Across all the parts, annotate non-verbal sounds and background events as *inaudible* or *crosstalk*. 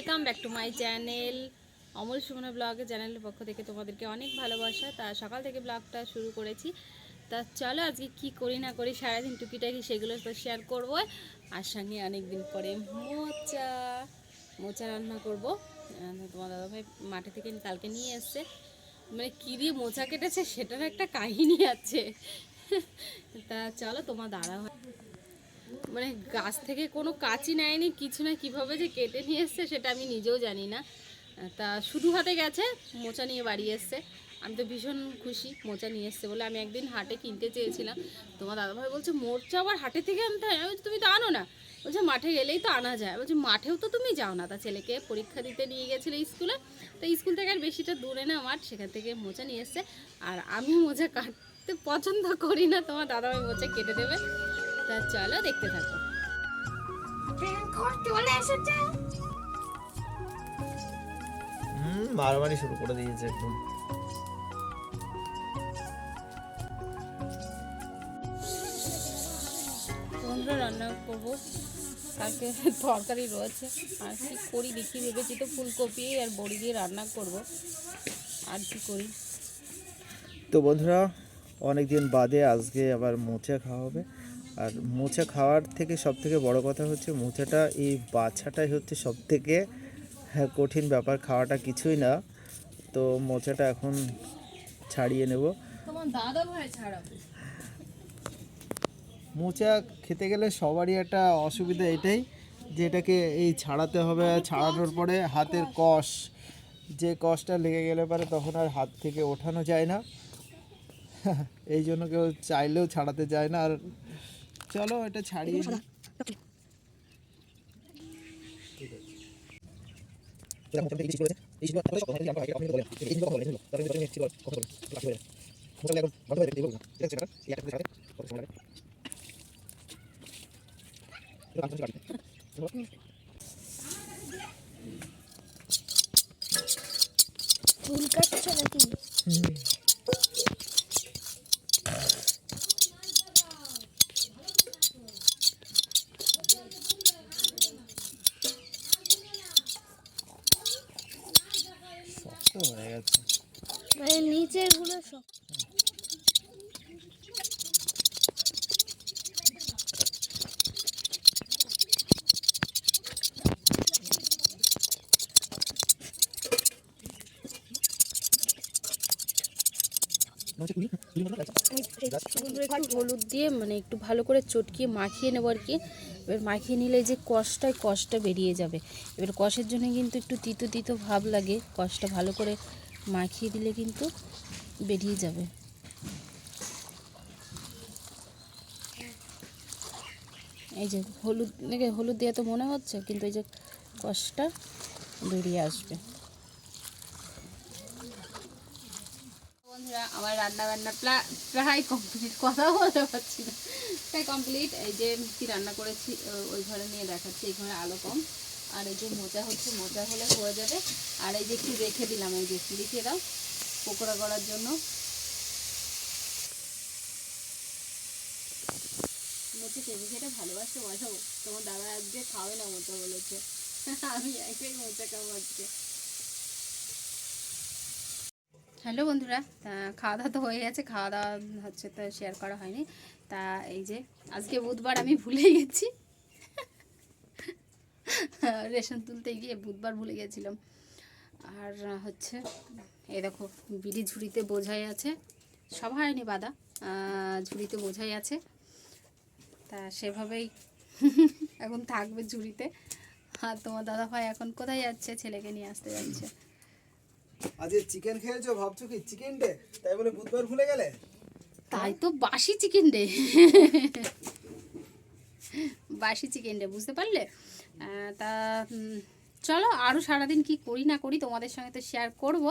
Welcome back to my channel Amal Sumana ব্লগের চ্যানেলের পক্ষ থেকে তোমাদেরকে অনেক ভালোবাসা। তা সকাল থেকে ব্লগটা শুরু করেছি। তা চলো আজকে কি করি না করি, সারাদিন টুকিটাকি সেগুলো তো শেয়ার করব। আর সঙ্গে অনেক দিন পরে মোচা মোচা রান্না করব। তোমার দাদাভাই মাঠে থেকে কালকে নিয়ে এসছে। মানে কী দিয়ে মোচা কেটেছে সেটার একটা কাহিনী আছে। তা চলো তোমার দাদা মানে গাছ থেকে কোনো কাঁচি নেয়নি, কিছু না কীভাবে যে কেটে নিয়ে এসছে সেটা আমি নিজেও জানি না। তা শুধু হাতে গেছে, মোচা নিয়ে বাড়ি এসছে। আমি তো ভীষণ খুশি মোচা নিয়ে এসছে বলে আমি একদিন হাটে কিনতে চেয়েছিলাম। তোমার দাদাভাই বলছে মোচা আবার হাটে থেকে আনতে হয়? আমি তুমি তো আনো না। বলছে, মাঠে গেলেই তো আনা যায়। বলছে, মাঠেও তো তুমি যাও না। তা ছেলেকে পরীক্ষা দিতে নিয়ে গেছিল স্কুলে। তো স্কুল থেকে আর বেশিটা দূরে না মাঠ, সেখান থেকে মোচা নিয়ে এসছে। আর আমি মোচা কাটতে পছন্দ করি না। তোমার দাদাভাই মোচা কেটে দেবে। তা চলো দেখতে থাকো। চলে এসেছে। হুম মারামারি শুরু করে দিয়েছে একদম। বন্ধুরা রান্না করব। কালকে তরকারি রয়েছে। আর কি করি দেখি ভেবেছি তো ফুলকপি আর বড়ি দিয়ে রান্না করব। আর কি করি? তো বন্ধুরা অনেক দিন বাদে আজকে আবার মোচা খাওয়া হবে। আর মোচা খাওয়ার থেকে সব থেকে বড় কথা হচ্ছে মোচাটা এই বাছাটাই হচ্ছে সব থেকে হ্যাঁ, কঠিন ব্যাপার খাওয়াটা কিছুই না। তো মোচাটা এখন ছাড়িয়ে নেব। মোচা খেতে গেলে সবারই একটা অসুবিধা এটাই যে এটাকে এই ছাড়াতে হবে আর ছাড়ানোর পরে হাতের কষ। যে কষটা লেগে গেলে পারে তখন আর হাত থেকে ওঠানো যায় না। *laughs* এই জন্য কেউ চাইলেও ছাড়াতে যায় না। আর চলো এটা ছাড়িয়ে। চুল কাটছো নাকি শক্ত হয়ে গেছে মানে নিচেরগুলো সব বন্ধুরা একটু হলুদ দিয়ে মানে একটু ভালো করে চটকিয়ে মাখিয়ে নেব আর কি। এবার মাখিয়ে নিলে যে কষটায় কষটা বেরিয়ে যাবে। এবার কষের জন্য কিন্তু একটু তিতো তিতো ভাব লাগে। কষটা ভালো করে মাখিয়ে দিলে কিন্তু বেরিয়ে যাবে। এই যে হলুদ নাকি হলুদ দিয়ে তো মনে হচ্ছে কিন্তু এই যে কষটা বেরিয়ে আসবে। রান্না বান্না প্রায় কমপ্লিট কথা বলতে পারছি না। প্রায় কমপ্লিট এই যে কি রান্না করেছি ওই ঘরে নিয়ে দেখাচ্ছি, এই ঘরে আলো কম। আর এই যে মোজা হচ্ছে, মোজা হলে হয়ে যাবে। আর এই যে একটু রেখে দিলাম, এই যে রেখে দাও, পকোড়া করার জন্য। মোচে খেতে খেতে ভালোবাসতে বসাবো তোমার দাদা আজকে খাওয়াই না মোচা বলেছে। *laughs* আমি একটাই মোচা খাব আজকে। হ্যালো বন্ধুরা খাওয়া দাওয়া তো হয়ে গেছে খাওয়া দাওয়া হচ্ছে তো শেয়ার করা হয়নি। তা এই যে, আজকে বুধবার আমি ভুলে গেছি। রেশন তুলতে গিয়ে বুধবার ভুলে গেছিলাম। আর হচ্ছে, এই দেখো, বিড়ি ঝুড়িতে বোঝাই আছে। সব হয়নি বাদা ঝুড়িতে বোঝাই আছে। তা সেভাবেই এখন থাকবে ঝুড়িতে। আর তোমার দাদা ভাই এখন কোথায় যাচ্ছে? ছেলেকে নিয়ে আসতে যাচ্ছে। আজকে চিকেন খেয়েছো, ভাবছ কি চিকেন ডে তাই বলে বুধবার ভুলে গেলে? তাই তো বাসি চিকেন ডে বাসি চিকেন ডে বুঝতে পারলে? তা চলো আরও সারাদিন কি করি না করি তোমাদের সঙ্গে তো শেয়ার করব।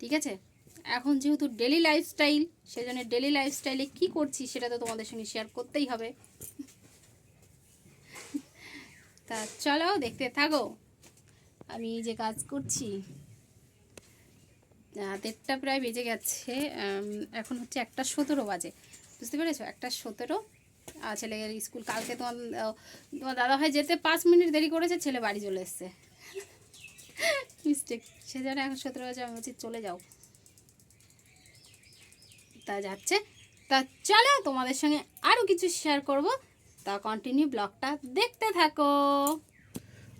ঠিক আছে? এখন যেহেতু ডেলি লাইফস্টাইল সেজন্য ডেলি লাইফস্টাইলে কি করছি সেটা তো তোমাদের সঙ্গে শেয়ার করতেই হবে। তা, চলো, দেখতে থাকো। আমি যে কাজ করছি দেড়টা প্রায় বেজে গেছে এখন হচ্ছে একটা সতেরো বাজে। বুঝতে পেরেছ? একটা সতেরো। ছেলের স্কুল, কালকে তোমার তোমার দাদা ভাই যেতে পাঁচ মিনিট দেরি করেছে, ছেলে বাড়ি চলে এসছে। মিস্টেক সে যেন এখন সতেরো বাজে, আমি বলছি চলে যাও। তা যাচ্ছে। তা চলো তোমাদের সঙ্গে আরও কিছু শেয়ার করব। তা কন্টিনিউ ব্লগটা দেখতে থাকো।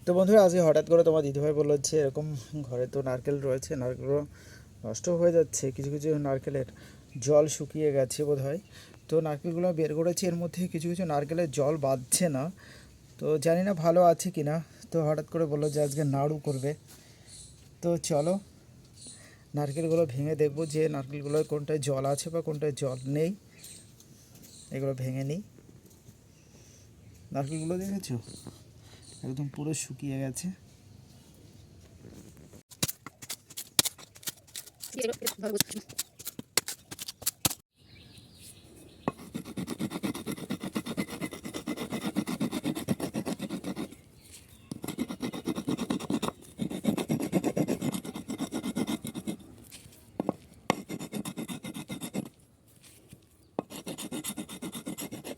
তো বন্ধুরা, আজকে হঠাৎ করে তোমার দিদিভাই বলল যে, এরকম ঘরে তো নারকেল রয়েছে নারকেলগুলো নষ্ট হয়ে যাচ্ছে, কিছু কিছু নারকেলের জল শুকিয়ে গেছে বোধ হয় তো নারকেলগুলো বের করেছি, এর মধ্যে কিছু কিছু নারকেলের জল বাঁধছে না। তো জানি না ভালো আছে কি না। তো হঠাৎ করে বলল যে, আজকে নাড়ু করবে। তো চলো, নারকেলগুলো ভেঙে দেখব যে নারকেলগুলোর কোনটায় জল আছে বা কোনটায় জল নেই। এগুলো ভেঙে নিই। নারকেলগুলো দেখেছ? একদম পুরো শুকিয়ে গেছে।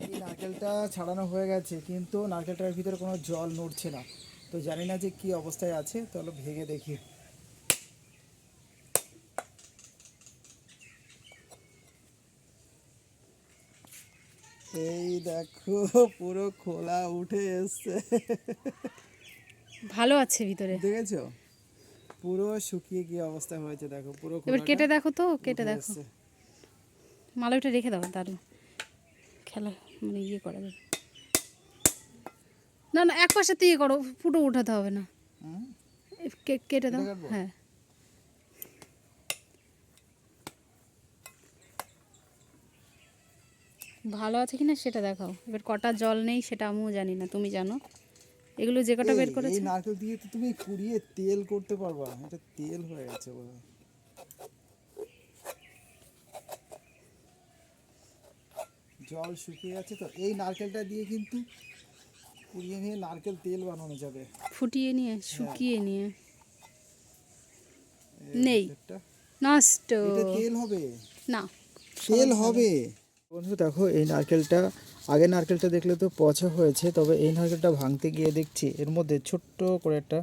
এই নারকেলটা ছাড়ানো হয়ে গেছে কিন্তু নারকেলটার ভিতরে কোনো জল নড়ছে না। তো জানি না যে কি অবস্থায় আছে তাহলে ভেঙে দেখি। এই দেখো পুরো খোলা উঠে এসছে। ভালো আছে ভিতরে। দেখেছ? পুরো শুকিয়ে কি অবস্থা হয়েছে দেখো পুরো এবার কেটে দেখো তো কেটে দেখো। মালাইটা রেখে দাও দারুণ। খেলা। মানে ইয়ে করা যাবে। না না এক পাশে ইয়ে করো ফুটো উঠাতে হবে না? কেটে দাও হ্যাঁ। ভালো আছে কিনা সেটা দেখাও। এবার কটা জল নেই সেটা আমিও জানি না তুমি জানো। এগুলো যে কটা বের করেছে। এই নারকেল দিয়ে তো তুমি কুড়িয়ে তেল করতে পারবা এটা তেল হয়ে গেছে বলে জল শুকিয়ে গেছে তো। এই নারকেলটা দিয়ে কিন্তু কুড়িয়ে নিয়ে নারকেল তেল বানানো যাবে। ফুটিয়ে নিয়ে হ্যাঁ। শুকিয়ে নিয়ে নেই। নষ্ট। এটা তেল হবে? না। তেল হবে? বন্ধু দেখো এই নারকেলটা আগে নারকেলটা দেখলে তো পচা হয়েছে তবে এই নারকেলটা ভাঙতে গিয়ে দেখছি এর মধ্যে ছোট্ট করে একটা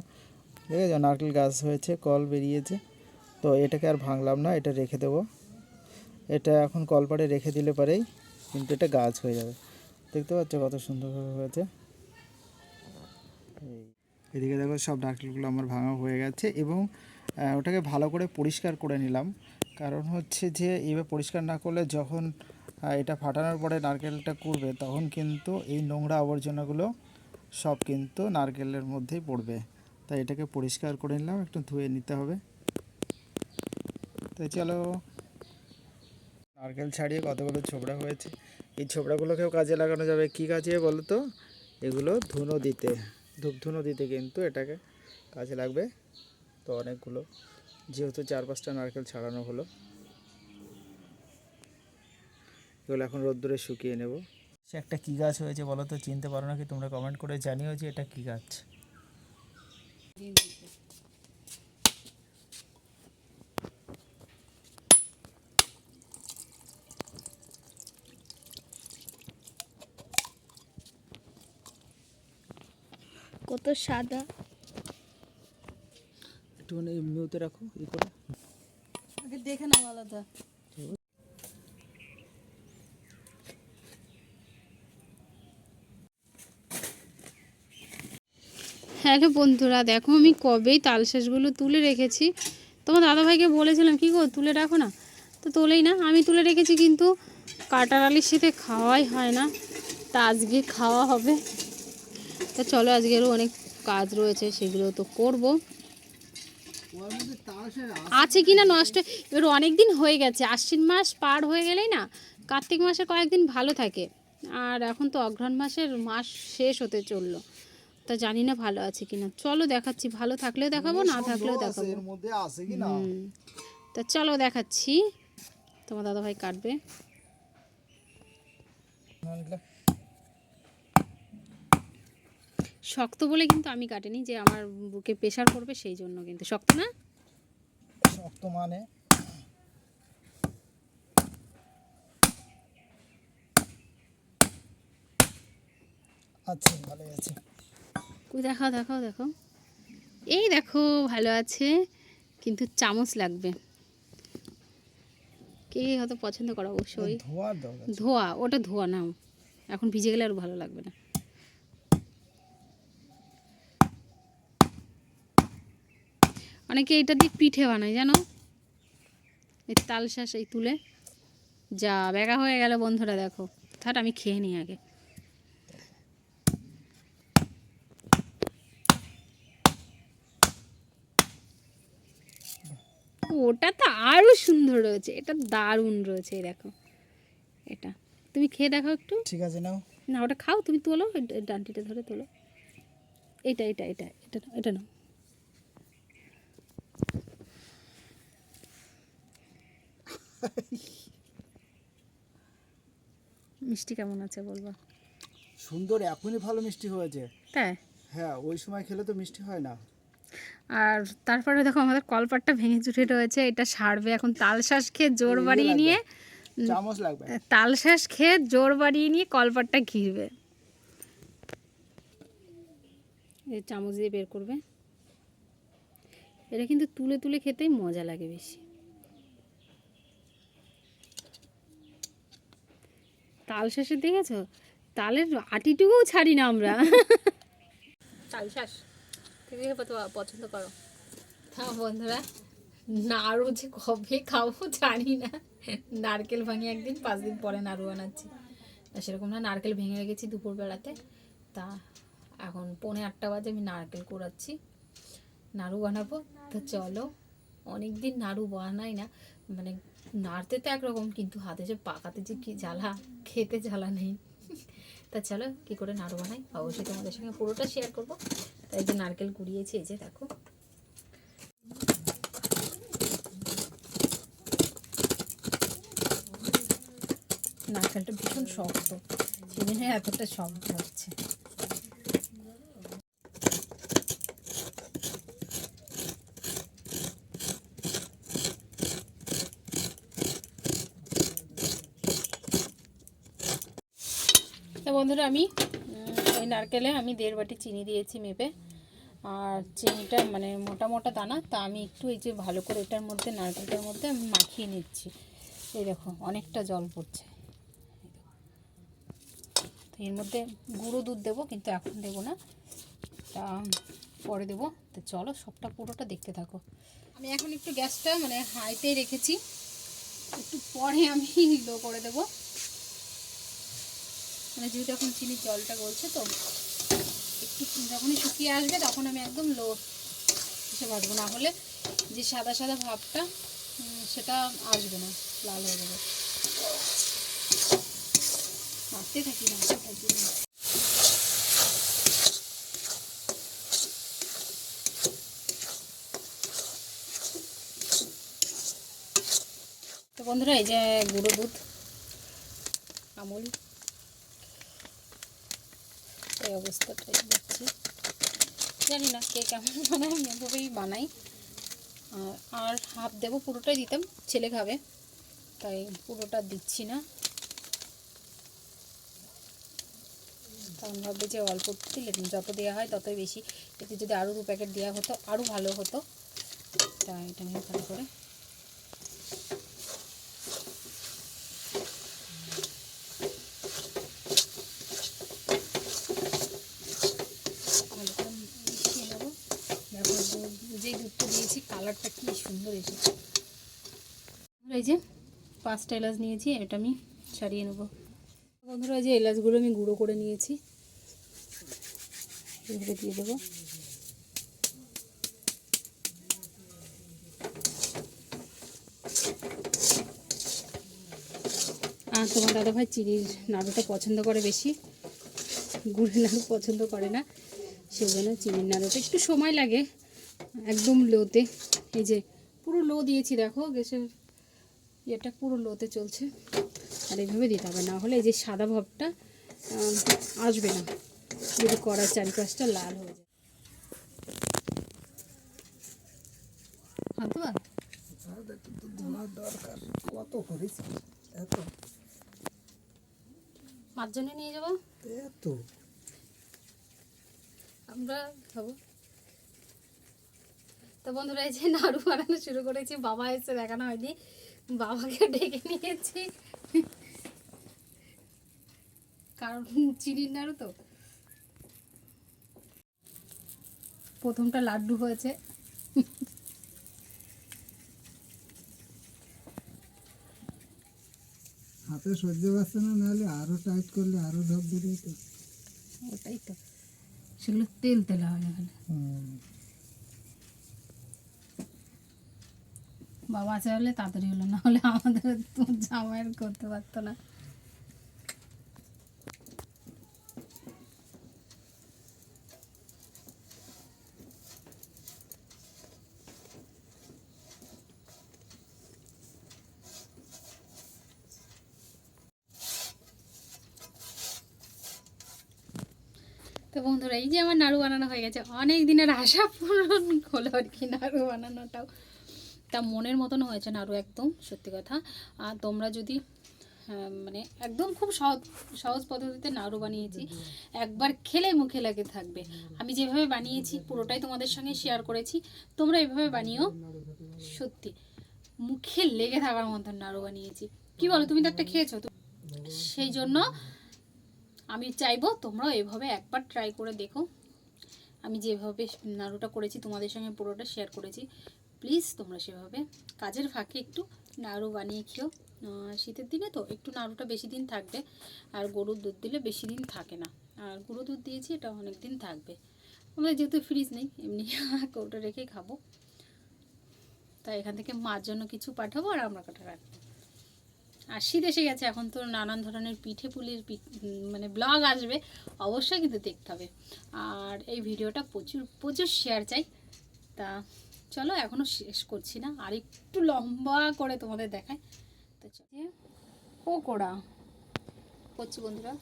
দেখেছ নারকেল গাছ হয়েছে কল বেরিয়েছে। তো এটাকে আর ভাঙলাম না এটা রেখে দেবো। এটা এখন কলপাড়ে রেখে দিলে পারেই। কিন্তু এটা গাছ হয়ে যাবে। দেখতে পাচ্ছ কত সুন্দরভাবে হয়েছে? এদিকে দেখো সব নারকেলগুলো আমার ভাঙা হয়ে গেছে এবং ওটাকে ভালো করে পরিষ্কার করে নিলাম। কারণ হচ্ছে যে এভাবে পরিষ্কার না করলে যখন এটা ফাটানোর পরে নারকেলটা করবে তখন কিন্তু এই নোংরা আবর্জনাগুলো সব কিন্তু নারকেলের মধ্যেই পড়বে। তাই এটাকে পরিষ্কার করে নিলাম, একটু ধুয়ে নিতে হবে। তাই চলো নারকেল ছাড়িয়ে কতগুলো ছোবড়া হয়েছে? এই ছোবড়াগুলোকেও কাজে লাগানো যাবে। কি কাজে বলো তো? এগুলো ধুনো দিতে। ধূপ ধুনো দিতে কিন্তু এটাকে কাজে লাগবে তো অনেকগুলো। যেহেতু চার পাঁচটা নারকেল ছাড়ানো হলো। এগুলো এখন রোদ্দুরে শুকিয়ে নেব। সে একটা কী গাছ হয়েছে বলো তো? চিনতে পারো নাকি? তোমরা কমেন্ট করে জানিও যে এটা কী গাছ কত সাদা। একটুখানি মিউতে রাখো ই করে। আগে দেখে নাও আলাদা। হ্যালো বন্ধুরা দেখো আমি কবেই তাল তালশাঁসগুলো তুলে রেখেছি। তোমার দাদাভাইকে বলেছিলাম কি গো তুলে রাখো না? তো তোলেই না আমি তুলে রেখেছি কিন্তু কাটার আলির সাথে খাওয়াই হয় না। তা আজকে খাওয়া হবে। তা চলো আজকেরও অনেক কাজ রয়েছে সেগুলো তো করব। আছে কি না নষ্ট? এবার অনেক দিন হয়ে গেছে আশ্বিন মাস পার হয়ে গেলেই না কার্তিক মাসে কয়েকদিন ভালো থাকে। আর এখন তো অঘ্রাণ মাসের মাস শেষ হতে চলল। তা জানি না ভালো আছে কি না। চলো দেখাচ্ছি ভালো থাকলেও দেখাবো না থাকলেও দেখাবো। তা চলো দেখাচ্ছি তোমার দাদাভাই কাটবে। শক্ত বলে কিন্তু আমি কাটিনি যে আমার বুকে প্রেশার করবে সেই জন্য কিন্তু। শক্ত না? শক্ত মানে? আচ্ছা ভালোই আছে। কই দেখাও দেখাও দেখো এই দেখো ভালো আছে কিন্তু চামচ লাগবে। কে হয়তো পছন্দ করো অবশ্যই। দরকার ধোয়া ওটা ধোয়া নাও। এখন ভিজে গেলে আর ভালো লাগবে না। অনেকে এটা দিয়ে পিঠে বানায় জানো? এই তালশাঁস এই তুলে। যা বেগা হয়ে গেল বন্ধুরা দেখো। থাট আমি খেয়ে নিই আগে। ওটা তো আরও সুন্দর রয়েছে এটা দারুণ রয়েছে দেখো। এটা তুমি খেয়ে দেখো একটু। ঠিক আছে নাও। না ওটা খাও তুমি তোলো ডান্টিটা ধরে তোলো। এটা এটা এটা এটা এটা নাও। *laughs* মিষ্টি কেমন আছে বলব? সুন্দর এখনই ভালো মিষ্টি হয়েছে। তাই? হ্যাঁ ওই সময় খেলে তো মিষ্টি হয় না। আর তারপরে দেখো আমাদের কলপাটটা ভেঙে চুটে রয়েছে এটা সারবে এখন তাল তালশ্বাস খেয়ে জোর বাড়িয়ে নিয়ে। চামচ লাগবে। তাল তালশ্বাস খেয়ে জোর বাড়িয়ে নিয়ে কলপাটটা ঘিরবে। এই চামচ দিয়ে বের করবে। এটা কিন্তু তুলে তুলে খেতেই মজা লাগে বেশি। তাল শাঁসের দেখেছ তালের আটিটুকুও ছাড়ি না আমরা। তাল শাঁস তুমি পছন্দ করো? হ্যাঁ বন্ধুরা, নাড়ু যে কবে খাব জানি না। নারকেল ভাঙি একদিন, পাঁচ দিন পরে নাড়ু বানাচ্ছি সেরকম না, নারকেল ভেঙে রেখেছি দুপুরবেলাতে। তা এখন পৌনে আটটা বাজে, আমি নারকেল কুড়াচ্ছি। নাড়ু বানাবো, তো চলো। অনেক দিন নাড়ু বানাই না মানে নাড়তে তো একরকম, কিন্তু হাতে যে পাকাতে যে কি জ্বালা, খেতে জ্বালা নেই। তা চলো, কী করে নাড়ু বানাই? অবশ্যই তোমাদের সঙ্গে পুরোটা শেয়ার করব। তাই যে নারকেল কুড়িয়েছি, এই যে দেখো। নারকেলটা ভীষণ শক্ত সেজন্য এতটা শব্দ হচ্ছে তা বন্ধুরা, আমি এই নারকেলে আমি দেড় বাটি চিনি দিয়েছি মেপে। আর চিনিটা মানে মোটা মোটা দানা, তা আমি একটু এই যে ভালো করে এটার মধ্যে, নারকেলটার মধ্যে আমি মাখিয়ে নিচ্ছি। এই দেখো, অনেকটা জল পড়ছে। তো এর মধ্যে গুঁড়ো দুধ দেবো, কিন্তু এখন দেবো না। তা পরে দেবো। তো চলো, সবটা পুরোটা দেখতে থাকো। আমি এখন একটু গ্যাসটা মানে হাইতে রেখেছি। একটু পরে আমি লো করে দেবো। মানে যেহেতু এখন চিনির জলটা গলছে তো, একটু যখনই শুকিয়ে আসবে তখন আমি একদম লো এসে ভাজবো। না হলে যে সাদা সাদা ভাবটা সেটা আসবে না, লাল হয়ে যাবে। নাড়তে থাকি নাড়তে থাকি তো বন্ধুরা, এই যে গুঁড়ো দুধ, আমুল। এই অবস্থাটাই দেখছি। জানি না কে কেমন *laughs* বানায়, আমি এভাবেই বানাই। আর- আর হাফ দেবো, পুরোটাই দিতাম, ছেলে খাবে, তাই পুরোটা দিচ্ছি না। কারণ ভাববে যে অল্প দিলে যত দেওয়া হয় ততই বেশি। এতে যদি আরও দু প্যাকেট দেওয়া হতো আরও ভালো হতো। তাই এটা নিয়ে ভালো করে ভালো করে মিশিয়ে নেব দেখো দুধ যেই দুধটা দিয়েছি কালারটা কি সুন্দর এসেছে এই যে পাঁচটা এলাচ নিয়েছি, এটা আমি ছাড়িয়ে নেব। বন্ধুরা যে এলাচগুলো আমি গুঁড়ো করে নিয়েছি। এইভাবে দিয়ে দেবো। আর তোমার দাদাভাই চিনির নাড়ুটা পছন্দ করে বেশি, গুড়ের নাড়ু পছন্দ করে না, সেই জন্য চিনির নাড়ুটা, একটু সময় লাগে, একদম লোতে, এই যে লো দিয়েছি দেখো গ্যাসের ইয়েটা পুরো লোতে চলছে। আর এইভাবে দিতে হবে না হলে এই যে সাদা ভাবটা আসবে না। যদি কড়ার চারিপাশটা লাল হয়ে যায়। পাঁচজনে নিয়ে যাব? আমরা খাব। তো বন্ধুরা এই যে নাড়ু বানানো শুরু করেছি বাবা এসে দেখানো হয়নি বাবাকে ডেকে নিয়েছি। কারণ চিনির নাড়ু তো। প্রথমটা লাড্ডু হয়েছে। হাতে সহ্য পাচ্ছে না নাহলে আরও টাইট করলে আরও ধপ ধরে তো ওটাই তো। সেগুলো তেল তেলা হয় এখানে। বাবা হলে তাড়াতাড়ি হলো না হলে আমাদের তো জামাইয়ের করতে পারতো না। তো বন্ধুরা, এই যে আমার নাড়ু বানানো হয়ে গেছে, অনেক দিনের আশা পূরণ হলো আর কি নাড়ু বানানোটাও। তা মনের মতন হয়েছে নাড়ু একদম, সত্যি কথা। আর তোমরা যদি মানে একদম খুব সহজ সহজ পদ্ধতিতে নাড়ু বানিয়েছি, একবার খেলে মুখে লাগে থাকবে। আমি যেভাবে বানিয়েছি, পুরোটাই তোমাদের সঙ্গে শেয়ার করেছি। তোমরা এভাবে বানিও সত্যি মুখে লেগে থাকার মতন নাড়ু বানিয়েছি। কি বলো, তুমি তো একটা খেয়েছো? তো সেই জন্য আমি চাইব তোমরাও এভাবে একবার ট্রাই করে দেখো। আমি যেভাবে নাড়ুটা করেছি, তোমাদের সঙ্গে পুরোটা শেয়ার করেছি। প্লিজ তোমরা সেভাবে কাজের ফাঁকে একটু নাড়ু বানিয়ে খেও। শীতের দিনে তো একটু নাড়ুটা বেশি দিন থাকবে, আর গরুর দুধ দিলে বেশি দিন থাকে না। আর গরু দুধ দিয়েছি, এটা অনেক দিন থাকবে। আমাদের যেহেতু ফ্রিজ নেই, এমনি *laughs* কৌটো রেখে খাব। তাই এখান থেকে মার জন্য কিছু পাঠাবো আর আমরা কাটা রাখব। আর শীত এসে গেছে, এখন তো নানান ধরনের পিঠে পুলির মানে ব্লগ আসবে, অবশ্যই কিন্তু দেখতে হবে। আর এই ভিডিওটা প্রচুর প্রচুর শেয়ার চাই। তা চলো এখনও শেষ করছি না। আর একটু লম্বা করে তোমাদের দেখায় তো পকোড়া। করছি বন্ধুরা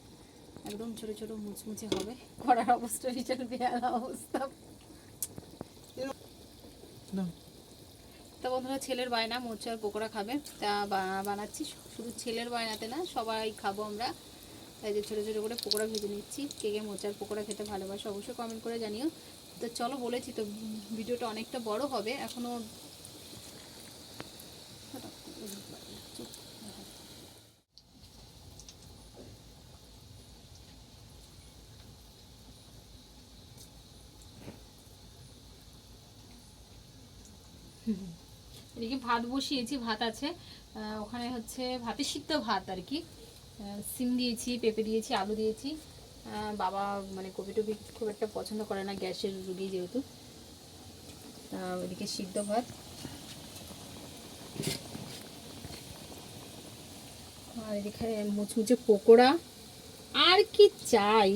একদম ছোটো ছোটো মুচমুচে হবে। করার অবস্থা ভীষণ বেহাল অবস্থা। না। তো বন্ধুরা ছেলের বায়না মোচার পকোড়া খাবে। তা বানাচ্ছি। শুধু ছেলের বায়নাতে না সবাই খাব আমরা। তাই যে ছোটো ছোটো করে পকোড়া ভেজে নিচ্ছি। কে কে মোচার পকোড়া খেতে ভালোবাসে অবশ্যই কমেন্ট করে জানিও। তো চলো বলেছি তো ভিডিওটা অনেকটা বড় হবে এখনও এদিকে ভাত বসিয়েছি, ভাত আছে। ওখানে হচ্ছে ভাতের সিদ্ধ ভাত আর কি। সিম দিয়েছি, পেঁপে দিয়েছি, আলু দিয়েছি। বাবা মানে কপি টপি খুব একটা পছন্দ করে না, গ্যাসের রুগী যেহেতু। ওইদিকে সিদ্ধ ভাত। আর এদিকে মুচমুচে পকোড়া। আর কি চাই?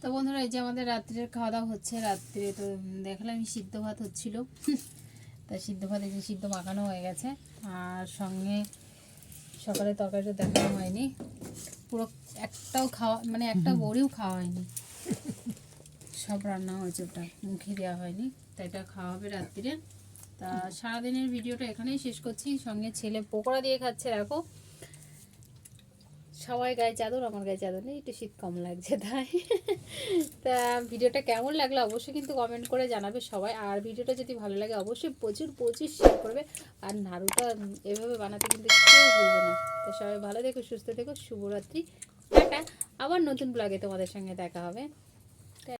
তো বন্ধুরা, এই যে আমাদের রাত্রের খাওয়া দাওয়া হচ্ছে, রাত্রে তো দেখলাম সিদ্ধ ভাত হচ্ছিল। তা সিদ্ধ ভাত এই যে সিদ্ধ মাখানো হয়ে গেছে। আর সঙ্গে সকালে তরকারিটা দেখানো হয়নি। পুরো একটাও খাওয়া মানে একটা বড়িও খাওয়া হয়নি। সব রান্না হয়েছে ওটা। মুখে দেওয়া হয়নি। তাই এটা খাওয়া হবে রাত্রিরে। তা সারাদিনের ভিডিওটা এখানেই শেষ করছি। সঙ্গে ছেলে পকোড়া দিয়ে খাচ্ছে, দেখো। সবাই গায়ে চাদর, আমার গায়ে চাদর নেই, একটু শীত কম লাগছে তাই। তা ভিডিওটা কেমন লাগল অবশ্যই কিন্তু কমেন্ট করে জানাবে সবাই। আর ভিডিওটা যদি ভালো লাগে অবশ্যই প্রচুর প্রচুর শেয়ার করবে। আর নাড়ুটা এভাবে বানাতে কিন্তু কেউ ভুলবে না। তো সবাই ভালো দেখো সুস্থ দেখো শুভরাত্রি, টাটা। আবার নতুন ব্লগে তোমাদের সঙ্গে দেখা হবে।